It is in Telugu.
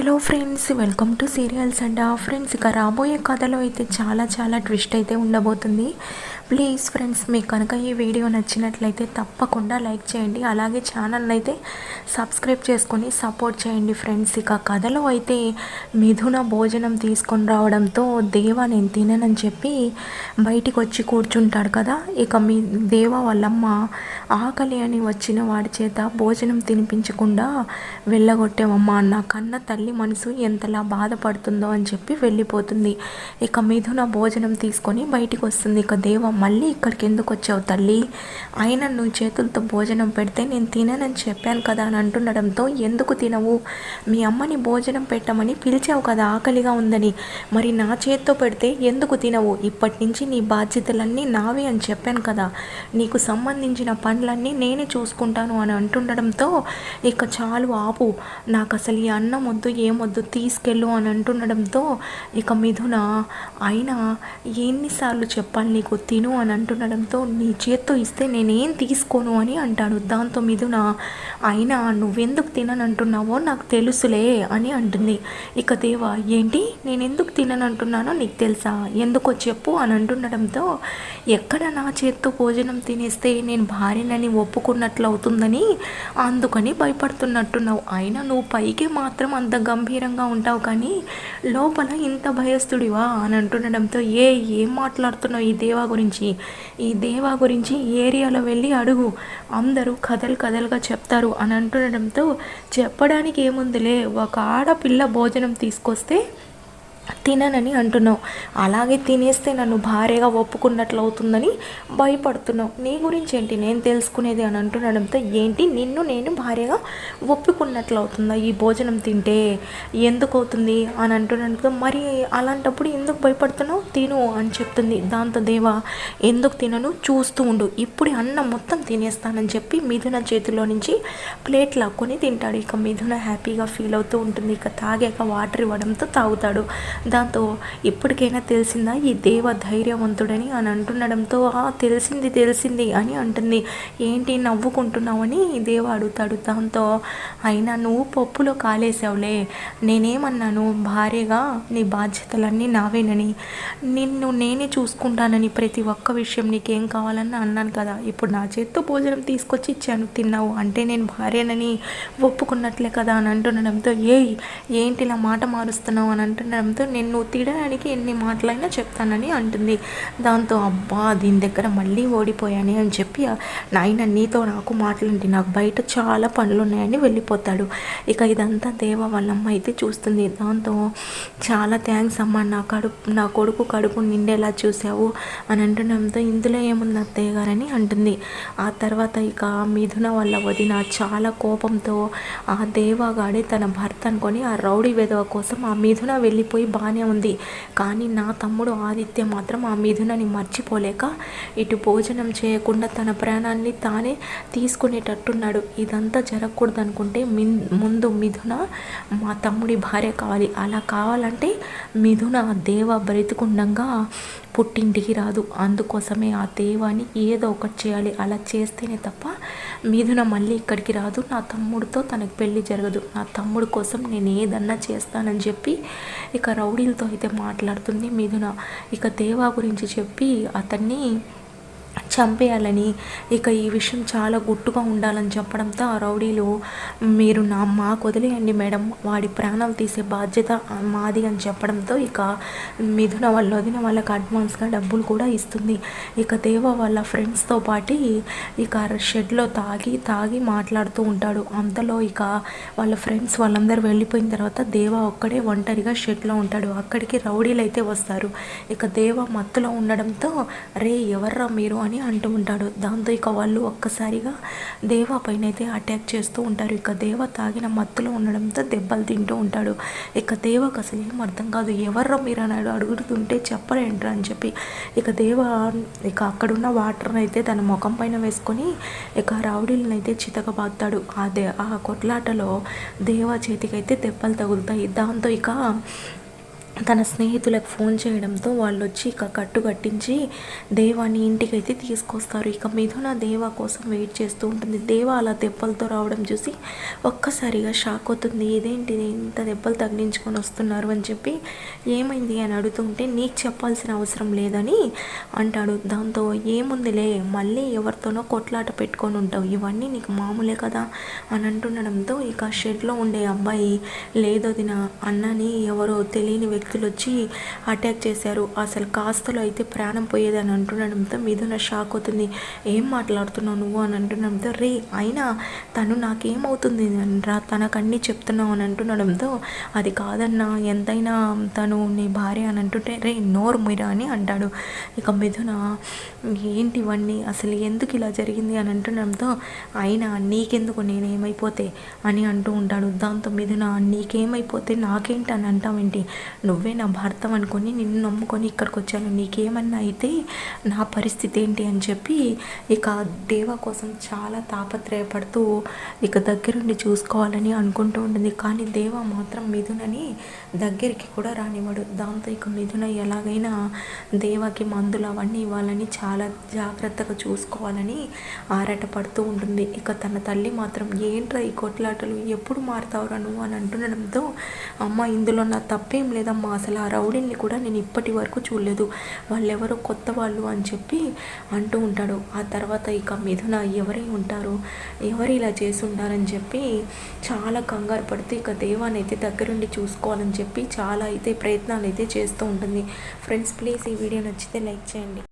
Hello friends welcome to serials and friends ఇక రాబోయే కథలో అయితే చాలా చాలా ట్విస్ట్ అయితే ఉండబోతుంది. ప్లీజ్ ఫ్రెండ్స్ మీకు కనుక ఈ వీడియో నచ్చినట్లయితే తప్పకుండా లైక్ చేయండి. అలాగే ఛానల్ అయితే సబ్స్క్రైబ్ చేసుకొని సపోర్ట్ చేయండి ఫ్రెండ్స్ ఇక కథలో అయితే మిథున భోజనం తీసుకొని రావడంతో దేవా నేను తిననని చెప్పి బయటికి వచ్చి కూర్చుంటాడు కదా. ఇక మీ దేవ వాళ్ళమ్మ ఆకలి అని వచ్చిన వాడి చేత భోజనం తినిపించకుండా వెళ్ళగొట్టేవమ్మా నా కన్న తల్లి మనసు ఎంతలా బాధపడుతుందో అని చెప్పి వెళ్ళిపోతుంది. ఇక మిథున భోజనం తీసుకొని బయటికి వస్తుంది. ఇక దేవ మళ్ళీ ఇక్కడికి ఎందుకు వచ్చావు తల్లి? ఆయన నువ్వు చేతులతో భోజనం పెడితే నేను తిననని చెప్పాను కదా అని అంటుండడంతో ఎందుకు తినవు? మీ అమ్మని భోజనం పెట్టమని పిలిచావు కదా ఆకలిగా ఉందని. మరి నా చేత్తో పెడితే ఎందుకు తినవు? ఇప్పటి నుంచి నీ బాధ్యతలన్నీ నావే అని చెప్పాను కదా. నీకు సంబంధించిన పనులన్నీ నేనే చూసుకుంటాను అని అంటుండడంతో ఇక చాలు ఆపు. నాకు అసలు ఈ అన్నం వద్దు ఏమొద్దు తీసుకెళ్ళు అని అంటుండడంతో ఇక మిథున అయినా ఎన్నిసార్లు చెప్పాలి నీకు తిను అని అంటుండడంతో నీ చేత్తో ఇస్తే నేనేం తీసుకోను అని అంటాడు. దాంతో మిథున అయినా నువ్వెందుకు తిననంటున్నావో నాకు తెలుసులే అని అంటుంది. ఇక దేవ ఏంటి? నేను ఎందుకు తిననంటున్నానో నీకు తెలుసా? ఎందుకో చెప్పు అని అంటుండడంతో ఎక్కడ నా చేత్తో భోజనం తినేస్తే నేను భార్యనని ఒప్పుకున్నట్లు అవుతుందని అందుకని భయపడుతున్నట్టున్నావు. అయినా నువ్వు పైకి మాత్రం అంత గంభీరంగా ఉంటావు కానీ లోపల ఇంత భయస్థుడివా అని అంటుండడంతో ఏ ఏం మాట్లాడుతున్నావు ఈ దేవా గురించి? ఈ దేవా గురించి ఏరియాలో వెళ్ళి అడుగు. అందరూ కథలు కథలుగా చెప్తారు అని అంటుండడంతో చెప్పడానికి ఏముందిలే ఒక ఆడపిల్ల భోజనం తీసుకొస్తే తిననని అంటున్నావు. అలాగే తినేస్తే నన్ను భార్యగా ఒప్పుకున్నట్లు అవుతుందని భయపడుతున్నావు. నీ గురించి ఏంటి నేను తెలుసుకునేది అని అంటుండడంతో ఏంటి? నిన్ను నేను భార్యగా ఒప్పుకున్నట్లు అవుతుందా ఈ భోజనం తింటే? ఎందుకు అవుతుంది అని అంటుండడంతో మరి అలాంటప్పుడు ఎందుకు భయపడుతున్నావు? తిను అని చెప్తుంది. దాంతో దేవా ఎందుకు తినను? చూస్తూ ఉండు. ఇప్పుడు అన్నం మొత్తం తినేస్తానని చెప్పి మిథున చేతిలో నుంచి ప్లేట్ లాక్కొని తింటాడు. ఇక మిథున హ్యాపీగా ఫీల్ అవుతూ ఉంటుంది. ఇక తాగాక వాటర్ ఇవ్వడంతో తాగుతాడు. దాంతో ఇప్పటికైనా తెలిసిందా ఈ దేవ ధైర్యవంతుడని? అని అంటుండడంతో ఆ తెలిసింది తెలిసింది అని అంటుంది. ఏంటి నవ్వుకుంటున్నావని? దేవ అడుగుతాడు. దాంతో అయినా నువ్వు పప్పులో కాలేసావులే నేనేమన్నాను? భార్యగా నీ బాధ్యతలన్నీ నావేనని. నిన్ను నేనే చూసుకుంటానని ప్రతి ఒక్క విషయం నీకేం కావాలని అన్నాను కదా. ఇప్పుడు నా చేత్తో భోజనం తీసుకొచ్చి ఇచ్చాను. తిన్నావు అంటే నేను భార్యనని ఒప్పుకున్నట్లే కదా అని అంటుండడంతో ఏయ్ ఏంటి ఇలా మాట మారుస్తున్నావు? అని అంటుండడంతో నేను నువ్వు తినడానికి ఎన్ని మాటలైనా చెప్తానని అంటుంది. దాంతో అబ్బా దీని దగ్గర మళ్ళీ ఓడిపోయానే అని చెప్పి నాయన నీతో నాకు మాటలండి నాకు బయట చాలా పనులు ఉన్నాయని వెళ్ళిపోతాడు. ఇక ఇదంతా దేవ వాళ్ళమ్మ అయితే చూస్తుంది. దాంతో చాలా థ్యాంక్స్ అమ్మ నా కడుపు నా కొడుకు కడుపు నిండేలా చూసావు అని అంటుండడంతో ఇందులో ఏముంది అత్తయ్య గారని అంటుంది. ఆ తర్వాత ఇక మిథున వల్ల వదిన చాలా కోపంతో ఆ దేవగాడే తన భర్త అనుకొని ఆ రౌడీ వెధవ కోసం ఆ మిథున వెళ్ళిపోయి బాగానే ఉంది. కానీ నా తమ్ముడు ఆదిత్య మాత్రం ఆ మిథునని మర్చిపోలేక ఇటు భోజనం చేయకుండా తన ప్రాణాన్ని తానే తీసుకునేటట్టున్నాడు. ఇదంతా జరగకూడదు అనుకుంటే ముందు మిథున మా తమ్ముడి భార్య కావాలి. అలా కావాలంటే మిథున దేవ బ్రతికుండంగా పుట్టింటికి రాదు. అందుకోసమే ఆ దేవాన్ని ఏదో ఒకటి చేయాలి. అలా చేస్తేనే తప్ప మీదున మళ్ళీ ఇక్కడికి రాదు. నా తమ్ముడితో తనకు పెళ్ళి జరగదు. నా తమ్ముడు కోసం నేను ఏదన్నా చేస్తానని చెప్పి ఇక రౌడీలతో అయితే మాట్లాడుతుంది మీదున. ఇక దేవా గురించి చెప్పి అతన్ని చంపేయాలని. ఇక ఈ విషయం చాలా గుట్టుగా ఉండాలని చెప్పడంతో ఆ రౌడీలు మీరు నా మాకు వదిలేయండి మేడం. వాడి ప్రాణాలు తీసే బాధ్యత మాది అని చెప్పడంతో ఇక మిథున వాళ్ళ వదిన వాళ్ళకి అడ్వాన్స్గా డబ్బులు కూడా ఇస్తుంది. ఇక దేవ వాళ్ళ ఫ్రెండ్స్తో పాటు ఇక షెడ్లో తాగి తాగి మాట్లాడుతూ ఉంటాడు. అంతలో ఇక వాళ్ళ ఫ్రెండ్స్ వాళ్ళందరూ వెళ్ళిపోయిన తర్వాత దేవ ఒక్కడే ఒంటరిగా షెడ్లో ఉంటాడు. అక్కడికి రౌడీలు అయితే వస్తారు. ఇక దేవ మత్తులో ఉండడంతో రే ఎవర్రా మీరు? అని అంటూ ఉంటాడు. దాంతో ఇక వాళ్ళు ఒక్కసారిగా దేవ పైన అయితే అటాక్ చేస్తూ ఉంటారు. ఇక దేవ తాగిన మత్తులో ఉండడంతో దెబ్బలు తింటూ ఉంటాడు. ఇక దేవకు అసలు ఏం అర్థం కాదు. ఎవర్రో మీరు అన్నాడు అడుగుతుంటే చెప్పరేంట్రా అని చెప్పి ఇక దేవ ఇక అక్కడున్న వాటర్ని అయితే తన ముఖం పైన వేసుకొని ఇక రౌడీలను అయితే చితకబాతాడు ఆ దే ఆ కొట్లాటలో దేవ చేతికి అయితే దెబ్బలు తగులుతాయి. దాంతో ఇక తన స్నేహితులకు ఫోన్ చేయడంతో వాళ్ళు వచ్చి ఇక కట్టు కట్టించి దేవాని ఇంటికైతే తీసుకొస్తారు. ఇక మిథున దేవా కోసం వెయిట్ చేస్తూ ఉంటుంది. దేవా అలా దెబ్బలతో రావడం చూసి ఒక్కసారిగా షాక్ అవుతుంది. ఇదేంటిది ఇంత దెబ్బలు తగిలించుకొని వస్తున్నారు అని చెప్పి ఏమైంది? అని అడుగుతుంటే నీకు చెప్పాల్సిన అవసరం లేదని అంటాడు. దాంతో ఏముందిలే? మళ్ళీ ఎవరితోనో కొట్లాట పెట్టుకొని ఉంటావు. ఇవన్నీ నీకు మామూలే కదా అని అంటుండడంతో ఇక షెడ్లో ఉండే అబ్బాయి లేదొదిన అన్నని ఎవరో తెలియని వ్యక్తి వ్యక్తులు వచ్చి అటాక్ చేశారు. అసలు కాస్తలో అయితే ప్రాణం పోయేదని అంటుండడంతో మిథున షాక్ అవుతుంది. ఏం మాట్లాడుతున్నావు నువ్వు? అని అంటుండడంతో రే అయినా తను నాకేమవుతుంది? రా తనకు అన్నీ చెప్తున్నావు అని అంటుండడంతో అది కాదన్నా ఎంతైనా తను నీ భార్య అని అంటుంటే రే నోరు మీరా అని అంటాడు. ఇక మిథున ఏంటి ఇవన్నీ? అసలు ఎందుకు ఇలా జరిగింది? అని అంటుండడంతో అయినా నీకెందుకు? నేనేమైపోతే? అని అంటూ ఉంటాడు. దాంతో మిథున నీకేమైపోతే నాకేంటి? అని అంటావేంటి? నువ్వు నా భర్తం అనుకొని నిన్ను నమ్ముకొని ఇక్కడికి వచ్చాను నీకేమన్నా అయితే నా పరిస్థితి ఏంటి అని చెప్పి ఇక దేవ కోసం చాలా తాపత్రయపడుతూ ఇక దగ్గరుండి చూసుకోవాలని అనుకుంటూ ఉంటుంది. కానీ దేవ మాత్రం మిథునని దగ్గరికి కూడా రానివ్వడు. దాంతో ఇక మిథున ఎలాగైనా దేవకి మందులు అవన్నీ ఇవ్వాలని చాలా జాగ్రత్తగా చూసుకోవాలని ఆరాటపడుతూ ఉంటుంది. ఇక తన తల్లి మాత్రం ఏంట్రా ఈ కొట్లాటలు? ఎప్పుడు మారుతావురా నువ్వు? అని అంటుండడంతో అమ్మ ఇందులో నా తప్పేం లేదమ్మా. అసలు ఆ రౌడీని కూడా నేను ఇప్పటి వరకు చూడలేదు. వాళ్ళెవరో కొత్త వాళ్ళు అని చెప్పి అంటూ ఉంటాడు. ఆ తర్వాత ఇక మిథున ఎవరై ఉంటారు? ఎవరు ఇలా చేసి ఉంటారని చెప్పి చాలా కంగారు పడుతూ ఇక దేవాన్ని అయితే దగ్గరుండి చూసుకోవాలని చెప్పి చాలా అయితే ప్రయత్నాలు అయితే చేస్తూ ఉంటుంది. ఫ్రెండ్స్ ప్లీజ్ ఈ వీడియో నచ్చితే లైక్ చేయండి.